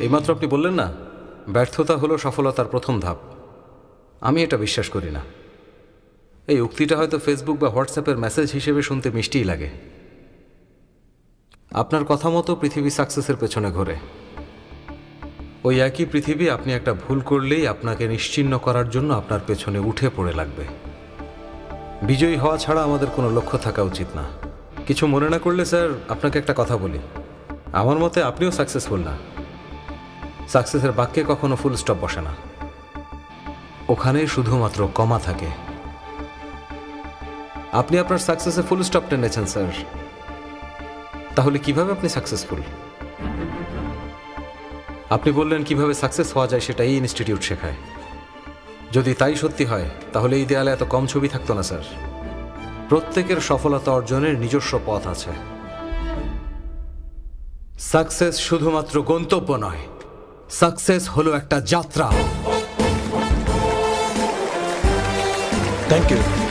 এইমাত্র আপনি বললেন না, ব্যর্থতা হলো সফলতার প্রথম ধাপ। আমি এটা বিশ্বাস করি না। এই উক্তিটা হয়তো ফেসবুক বা হোয়াটসঅ্যাপের মেসেজ হিসেবে শুনতে মিষ্টিই লাগে। আপনার কথা মতো পৃথিবী সাকসেসের পেছনে ঘোরে। ওই একই পৃথিবী আপনি একটা ভুল করলেই আপনাকে নিশ্চিহ্ন করার জন্য আপনার পেছনে উঠে পড়ে লাগবে। বিজয়ী হওয়া ছাড়া আমাদের কোনো লক্ষ্য থাকা উচিত না। কিছু মনে না করলে স্যার, আপনাকে একটা কথা বলি। আমার মতে আপনিও সাকসেসফুল না। সাকসেসের বাক্যে কখনো ফুল স্টপ বসে না। ওখানে শুধুমাত্র কমা থাকে। আপনি আপনার সাকসেসে ফুল স্টপ টেনেছেন স্যার। তাহলে কীভাবে আপনি সাকসেসফুল আপনি বললেন কীভাবে সাকসেস হওয়া যায় সেটা এই ইনস্টিটিউট শেখায়। যদি তাই সত্যি হয়, তাহলে এই দেয়ালে এত কম ছবি থাকতো না, স্যার। প্রত্যেকের সফলতা অর্জনের নিজস্ব পথ আছে। সাকসেস শুধুমাত্র গন্তব্য নয় সাকসেস হলো একটা যাত্রা। Thank you